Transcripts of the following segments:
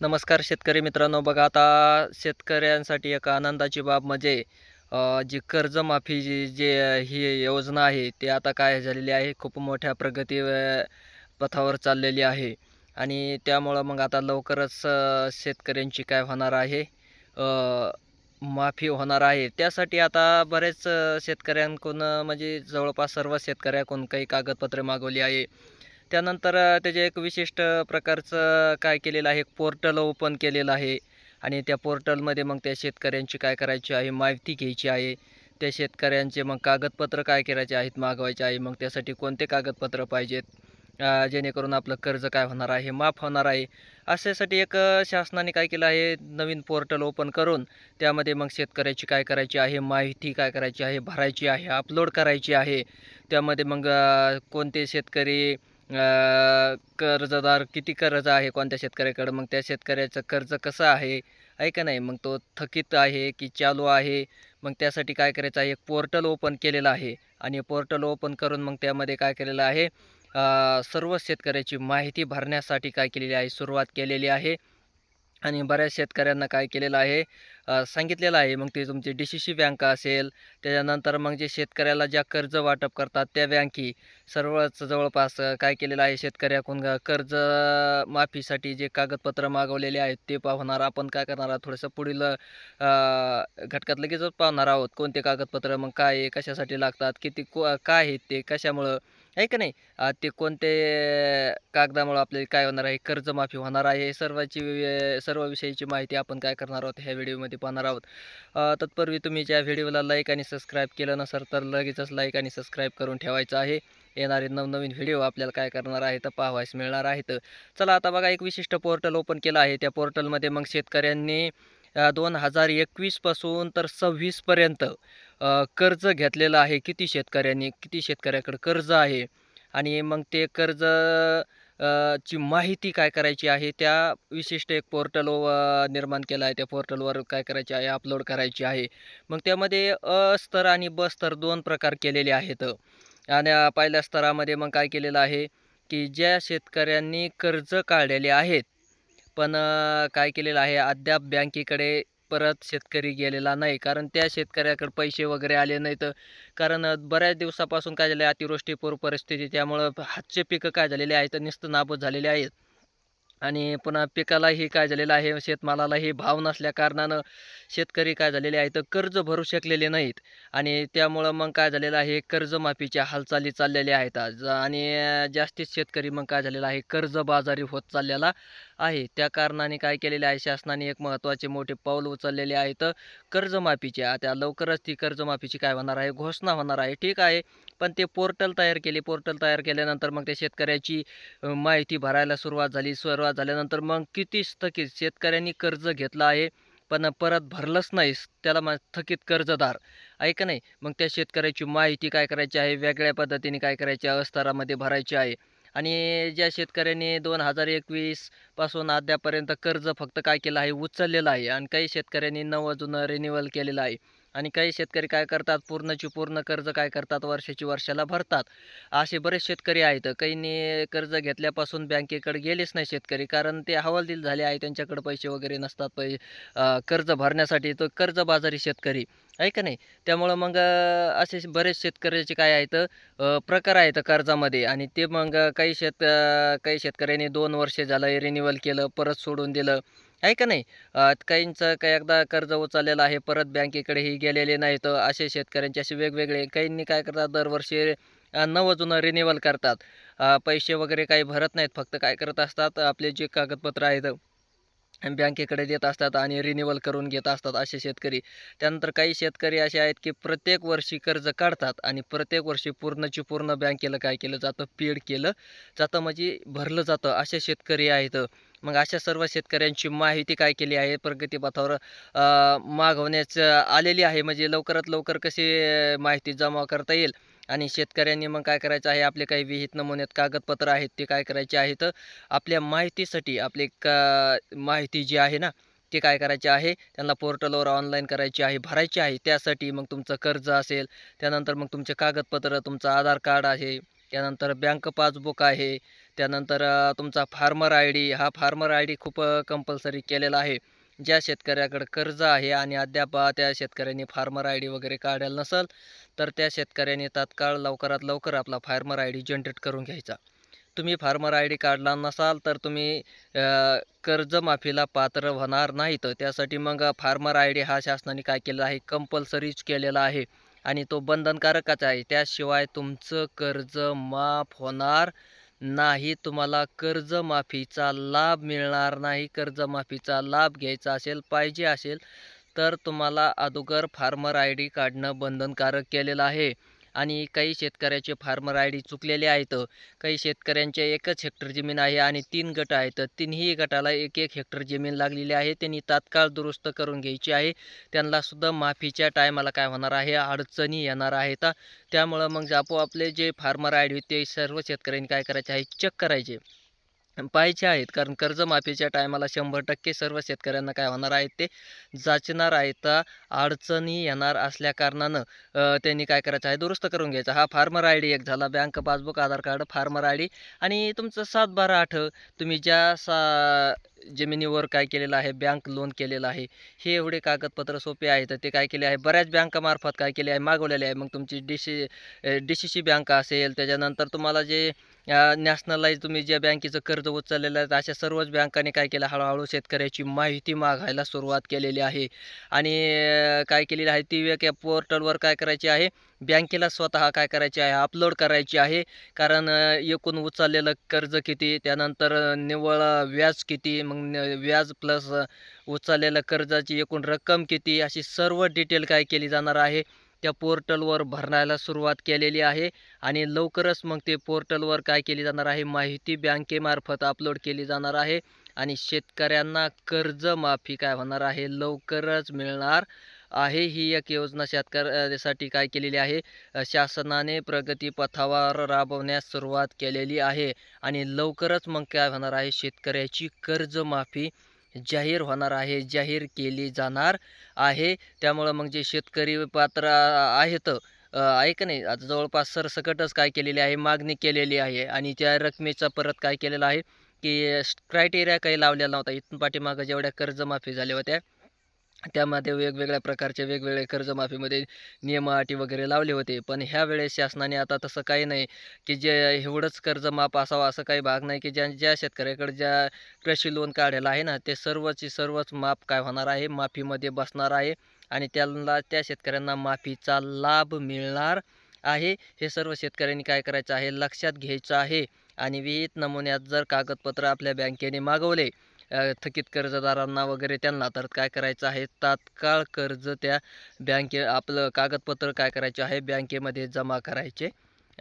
नमस्कार शेतकरी मित्रांनो बघा आता शेतकऱ्यांसाठी एक आनंदाची बाब म्हणजे जी कर्जमाफी जी जे ही योजना आहे ती आता काय झालेली आहे खूप मोठ्या प्रगती पथावर चाललेली आहे. आणि त्यामुळं मग आता लवकरच शेतकऱ्यांची काय होणार आहे माफी होणार आहे. त्यासाठी आता बरेच शेतकऱ्यांकडून म्हणजे जवळपास सर्व शेतकऱ्याकडून काही कागदपत्रे मागवली आहे. त्यानंतर त्याचे एक विशिष्ट प्रकारचं काय केलेलं आहे, एक पोर्टल ओपन केलेलं आहे. आणि त्या पोर्टलमध्ये मग त्या शेतकऱ्यांची काय करायची आहे, माहिती घ्यायची आहे. त्या शेतकऱ्यांचे मग कागदपत्र काय करायचे आहेत, मागवायचे आहे. मग त्यासाठी कोणते कागदपत्र पाहिजेत, जेणेकरून आपलं कर्ज काय होणार आहे, माफ होणार आहे. अशासाठी एक शासनाने काय केलं आहे, नवीन पोर्टल ओपन करून त्यामध्ये मग शेतकऱ्याची काय करायची आहे, माहिती काय करायची आहे, भरायची आहे, अपलोड करायची आहे. त्यामध्ये मग कोणते शेतकरी कर्जदार किती कर्ज आहे कोणत्या शेतकऱ्याकडं, मग त्या शेतकऱ्याचं कर्ज कसं आहे, आहे का नाही? मग तो थकीत आहे की चालू आहे? मग त्यासाठी काय करायचं आहे, एक पोर्टल ओपन केलेलं आहे आणि पोर्टल ओपन करून मग त्यामध्ये काय केलेलं आहे, सर्व शेतकऱ्याची माहिती भरण्यासाठी काय केलेली आहे, सुरुवात केलेली आहे. आणि बऱ्याच शेतकऱ्यांना काय केलेलं आहे सांगितलेलं आहे. मग ते तुमची डी सी सी बँक असेल त्याच्यानंतर मग जे शेतकऱ्याला ज्या कर्ज वाटप करतात त्या बँकी सर्वच जवळपास काय केलेलं आहे शेतकऱ्याकडून कर्ज माफीसाठी जे कागदपत्र मागवलेले आहेत ते पाहणार. आपण काय करणार आहोत? थोडंसं पुढील घटकात लगेचच पाहणार आहोत. कोणते कागदपत्र मग काय आहे कशासाठी लागतात किती को काय आहेत ते कशामुळं आहे का नाही? ते कोणते कागदामुळं आपल्याला काय होणार आहे? कर्जमाफी होणार आहे? सर्वाची सर्व विषयीची माहिती आपण काय करणार आहोत? ह्या व्हिडिओमध्ये पाहणार आहोत. तत्पूर्वी तुम्ही ज्या व्हिडिओला लाईक आणि सबस्क्राईब केलं नसेल तर लगेचच लाईक आणि सबस्क्राईब करून ठेवायचं आहे. येणारे नवनवीन व्हिडिओ आपल्याला काय करणार आहे तर पाहायस मिळणार आहेत. चला आता बघा एक विशिष्ट पोर्टल ओपन केलं आहे. त्या पोर्टलमध्ये मग शेतकऱ्यांनी दोन हजार एकवीसपासून तर सव्वीसपर्यंत कर्ज घेतलेलं आहे किती शेतकऱ्यांनी किती शेतकऱ्याकडे कर्ज आहे? आणि मग ते कर्ज ची माहिती काय करायची आहे? त्या विशिष्ट एक पोर्टल निर्माण केलं आहे. त्या पोर्टलवर काय करायचे आहे? अपलोड करायची आहे. मग त्यामध्ये अ स्तर आणि ब स्तर दोन प्रकार केलेले आहेत. आणि पहिल्या स्तरामध्ये मग काय केलेलं आहे? की ज्या शेतकऱ्यांनी कर्ज काढलेले आहेत पण काय केलेलं आहे? अद्याप बँकेकडे परत शेतकरी गेलेला नाही. कारण त्या शेतकऱ्याकडे पैसे वगैरे आले नाहीत कारण बऱ्याच दिवसापासून काय झालं आहे अतिवृष्टी पूर परिस्थिती त्यामुळं हातचे पिकं काय झालेले आहेत नुसतं नाबूद झालेले आहेत. आणि पुन्हा पिकालाही काय झालेलं आहे शेतमालालाही भाव नसल्या कारणानं शेतकरी काय झालेले आहेत कर्ज भरू शकलेले नाहीत. आणि त्यामुळं मग काय झालेलं आहे कर्जमाफीच्या हालचाली चाललेल्या आहेत आज. आणि जास्तीत शेतकरी मग काय झालेलं आहे कर्जबाजारी होत चाललेला आहे. त्या कारणाने काय केलेले आहे शासनाने एक महत्त्वाचे मोठे पाऊल उचललेले आहेत कर्जमाफीचे. आता लवकरच ती कर्जमाफीची काय होणार आहे घोषणा होणार आहे. ठीक आहे पण ते पोर्टल तयार केले पोर्टल तयार केल्यानंतर मग त्या शेतकऱ्याची माहिती भरायला सुरुवात झाली. सुरुवात झाल्यानंतर मग किती थकीत शेतकऱ्यांनी कर्ज घेतलं आहे पण परत भरलंच नाही त्याला मग थकीत कर्जदार. आहे का नाही? मग त्या शेतकऱ्याची माहिती काय करायची आहे? वेगळ्या पद्धतीने काय करायची? आहे अस्तरामध्ये भरायची आहे. आणि ज्या शेतकऱ्यांनी दोन हजार एकवीसपासून अद्यापर्यंत कर्ज फक्त काय केलं आहे? उचललेलं आहे. आणि काही शेतकऱ्यांनी नवं जुनं रिन्युअल केलेलं आहे. आणि काही शेतकरी काय करतात? पूर्णची पूर्ण कर्ज काय करतात? वर्षाची वर्षाला भरतात. असे बरेच शेतकरी आहेत. काहींनी कर्ज घेतल्यापासून बँकेकडे गेलेच नाही शेतकरी. कारण ते हवालदिल झाले आहे. त्यांच्याकडे पैसे वगैरे नसतात. पै कर्ज भरण्यासाठी तो कर्जबाजारी शेतकरी. आहे का नाही? त्यामुळं मग असे बरेच शेतकऱ्याचे काय आहेत? प्रकार आहेत कर्जामध्ये. आणि ते मग काही शेत काही शेतकऱ्यांनी दोन वर्षे झालं रिन्युअल केलं परत सोडून दिलं. आहे का नाही? काहींचं काही एकदा कर्ज उचललेलं आहे परत बँकेकडेही गेलेले नाहीत असे शेतकऱ्यांचे असे वेगवेगळे काहींनी काय करतात दरवर्षी नवं जुनं रिन्युअल करतात. पैसे वगैरे काही भरत नाहीत फक्त काय करत असतात आपले जे कागदपत्र आहेत बँकेकडे देत असतात आणि रिन्युअल करून घेत असतात असे शेतकरी. त्यानंतर काही शेतकरी असे आहेत की प्रत्येक वर्षी कर्ज काढतात आणि प्रत्येक वर्षी पूर्णची पूर्ण बँकेला काय केलं जातं? पेड केलं जातं म्हणजे भरलं जातं असे शेतकरी आहेत. मग अशा सर्व शेतकऱ्यांची माहिती काय केली आहे? प्रगतीपथावर मागवण्यास आलेली आहे. म्हणजे लवकरात लवकर कशी माहिती जमा करता येईल? आणि शेतकऱ्यांनी मग काय करायचं आहे? आपले काही विहित नमुन्यात कागदपत्र आहेत ते काय करायचे आहेत? आपल्या माहितीसाठी आपली का माहिती जी आहे ना ते काय करायचे आहे? त्यांना पोर्टलवर ऑनलाईन करायची आहे भरायची आहे. त्यासाठी मग तुमचं कर्ज असेल त्यानंतर मग तुमचे कागदपत्र तुमचं आधार कार्ड आहे त्यानंतर बँक पासबुक आहे त्यानंतर तुमचा फार्मर आय डी हा फार्मर आय डी खूप कंपल्सरी केलेला आहे. ज्या शेतकऱ्याकडे कर्ज आहे आणि अद्याप त्या शेतकऱ्यांनी फार्मर आय डी वगैरे काढायला नसेल तर त्या शेतकऱ्यांनी तात्काळ लवकरात लवकर आपला फार्मर आय डी जनरेट करून घ्यायचा. तुम्ही फार्मर आय डी काढला नसाल तर तुम्ही कर्जमाफीला पात्र होणार नाही तर त्यासाठी मग फार्मर आय डी हा शासनाने काय केलं आहे कंपल्सरीच केलेला आहे आणि तो बंधनकारकच आहे. त्याशिवाय तुमचं कर्ज माफ होणार नाही तुम्हाला कर्जमाफीचा लाभ मिळणार नाही. कर्जमाफीचा लाभ घ्यायचा असेल पाहिजे असेल तर तुम्हाला अगोदर फार्मर आय डी काढणं बंधनकारक केलेलं आहे. आणि काही शेतकऱ्याचे फार्मर आय डी चुकलेले आहेत. काही शेतकऱ्यांच्या एकच हेक्टर जमीन आहे आणि तीन गट आहेत. तिन्ही गटाला एक एक हेक्टर जमीन लागलेली आहे. त्यांनी तात्काळ दुरुस्त करून घ्यायची आहे. त्यांना सुद्धा माफीच्या टायमाला काय होणार आहे? अडचणी येणार आहेत. त्यामुळं मग आपोआपले जे फार्मर आय डी ते सर्व शेतकऱ्यांनी काय करायचे आहे? चेक करायचे. पाहिजे आहेत. कारण कर्जमाफीच्या टायमाला शंभर टक्के सर्व शेतकऱ्यांना काय होणार आहेत ते जाचणार आहेत अडचणी येणार असल्या कारणानं त्यांनी काय करायचं आहे? दुरुस्त करून घ्यायचा. हा फार्मर आय डी एक झाला. Bank passbook Aadhaar card farmer I D आणि तुमचं सात बारा आठ. तुम्ही ज्या सा जमिनीवर काय केलेलं आहे? बँक लोन केलेलं आहे. हे एवढे कागदपत्र सोपे आहेत. ते काय केले आहे? बऱ्याच बँकामार्फत काय केले आहे? मागवलेले आहे. मग तुमची D C D C C bank असेल त्याच्यानंतर तुम्हाला जे नॅशनलाइज तुम्ही ज्या बँकेचं कर्ज उचललेलं आहे अशा सर्वच बँकांनी काय केलं? हळूहळू शेतकऱ्याची माहिती मागायला सुरुवात केलेली आहे. आणि काय केलेली आहे? ती एक पोर्टलवर काय करायची आहे? बँकेला स्वतः काय करायचे आहे? अपलोड करायची आहे. कारण एकूण उचललेलं कर्ज किती? त्यानंतर निव्वळ व्याज किती? मग न- व्याज प्लस उचललेलं कर्जाची एकूण रक्कम किती? अशी सर्व डिटेल काय केली जाणार आहे? त्या पोर्टलवर भरण्याला सुरुवात केलेली आहे आणि लवकरच मग ते पोर्टलवर काय केली जाणार आहे माहिती बँकेमार्फत अपलोड केली जाणार आहे आणि शेतकऱ्यांना कर्जमाफी काय होणार आहे लवकरच मिळणार आहे ही एक योजना शेतकऱ्यासाठी काय केलेली आहे. शासनाने प्रगतीपथावर राबवण्यास सुरुवात केलेली आहे आणि लवकरच मग काय होणार आहे शेतकऱ्याची कर्जमाफी जाहीर होणार आहे जाहीर केली जाणार आहे. त्यामुळं मग जे शेतकरी पात्र आहेत ऐक नाही? आता जवळपास सरसकटच काय केलेली आहे मागणी केलेली आहे. आणि त्या रकमेचा परत काय केलेलं आहे की क्रायटेरिया काही लावलेला नव्हता इथून पाठीमागं जेवढ्या कर्जमाफी झाल्या होत्या त्यामध्ये वेगवेगळ्या प्रकारचे वेगवेगळे कर्जमाफीमध्ये नियम अटी वगैरे लावले होते. पण ह्या वेळेस शासनाने आता तसं काही नाही की जे एवढंच कर्जमाफ असावं असं काही भाग नाही की ज्या ज्या शेतकऱ्याकडे ज्या कृषी लोन काढलेलं आहे ना ते सर्वची सर्वच माफ काय होणार आहे माफीमध्ये बसणार आहे आणि त्यांना त्या शेतकऱ्यांना माफीचा लाभ मिळणार आहे. हे सर्व शेतकऱ्यांनी काय करायचं आहे? लक्षात घ्यायचं आहे. आणि विहित नमुन्यात जर कागदपत्र आपल्या बँकेने मागवले थकीत कर्जदारांना वगैरे त्यांना तर काय करायचं आहे? तात्काळ कर्ज त्या बँके आपलं कागदपत्र काय करायचे आहे? बँकेमध्ये जमा करायचे.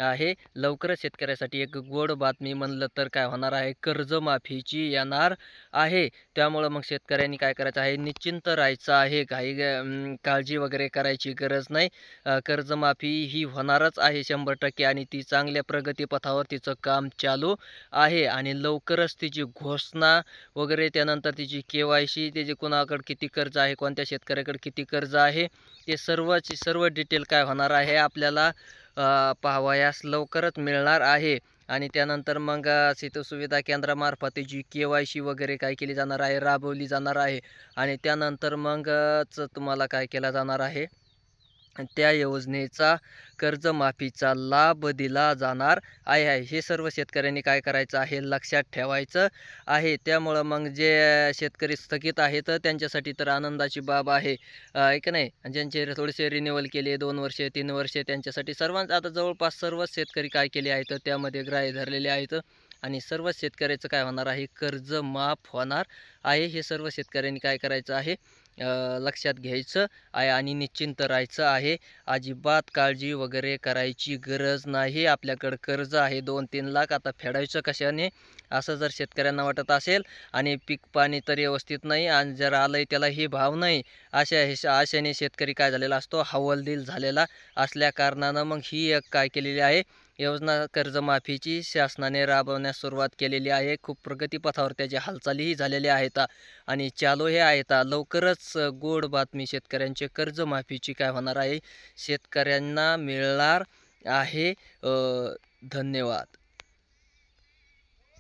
आहे. लवकरच शेतकऱ्यासाठी एक गोड बातमी म्हणलं तर काय होणार आहे? कर्जमाफीची येणार आहे. त्यामुळं मग शेतकऱ्यांनी काय करायचं आहे? निश्चिंत राहायचं आहे. काही काळजी वगैरे करायची गरज नाही. कर्जमाफी ही होणारच आहे शंभर टक्के आणि ती चांगल्या प्रगतीपथावर तिचं काम चालू आहे. आणि लवकरच तिची घोषणा वगैरे त्यानंतर तिची के वाय सी त्याचे कुणाकडे किती कर्ज आहे कोणत्या शेतकऱ्याकडे किती कर्ज आहे ते सर्वची सर्व डिटेल काय होणार आहे आपल्याला पाहावयास लवकरच मिळणार आहे. आणि त्यानंतर मग सुविधा केंद्रामार्फत जी के वाय सी वगैरे काय केली जाणार आहे राबवली जाणार आहे. आणि त्यानंतर मगच तुम्हाला काय केला जाणार आहे? त्या योजनेचा कर्जमाफीचा लाभ दिला जाणार आहे आहे. हे सर्व शेतकऱ्यांनी काय करायचं आहे लक्षात ठेवायचं आहे. त्यामुळं मग जे शेतकरी स्थगित आहेत त्यांच्यासाठी तर आनंदाची बाब आहे. अ, का नाही? ज्यांचे थोडेसे रिन्युअल केले दोन वर्षे तीन वर्षे त्यांच्यासाठी सर्वांच आता जवळपास सर्वच शेतकरी काय केले आहेत त्यामध्ये ग्राह्य धरलेले आहेत. आणि सर्व शेतकऱ्याचं काय होणार आहे? कर्ज माफ होणार आहे. हे सर्व शेतकऱ्यांनी काय करायचं आहे? लक्षात घ्यायचं आहे आणि निश्चिंत राहायचं आहे. अजिबात काळजी वगैरे करायची गरज नाही. आपल्याकडं कर्ज आहे दोन तीन लाख. आता फेडायचं कशाने? असं जर शेतकऱ्यांना वाटत असेल आणि पीक पाणी तर व्यवस्थित नाही आणि जर आलंय त्याला हे भाव नाही अशा हे आशेने शेतकरी काय झालेला असतो? हवलदिल झालेला असल्या कारणानं मग ही एक काय केलेली आहे? योजना कर्जमाफीची शासनाने राबवण्यास सुरुवात केलेली आहे. खूप प्रगतीपथावर त्याच्या हालचालीही झालेल्या आहेत. आणि चालू हे आहेत. लवकरच गोड बातमी शेतकऱ्यांचे कर्जमाफीची काय होणार आहे? शेतकऱ्यांना मिळणार आहे धन्यवाद.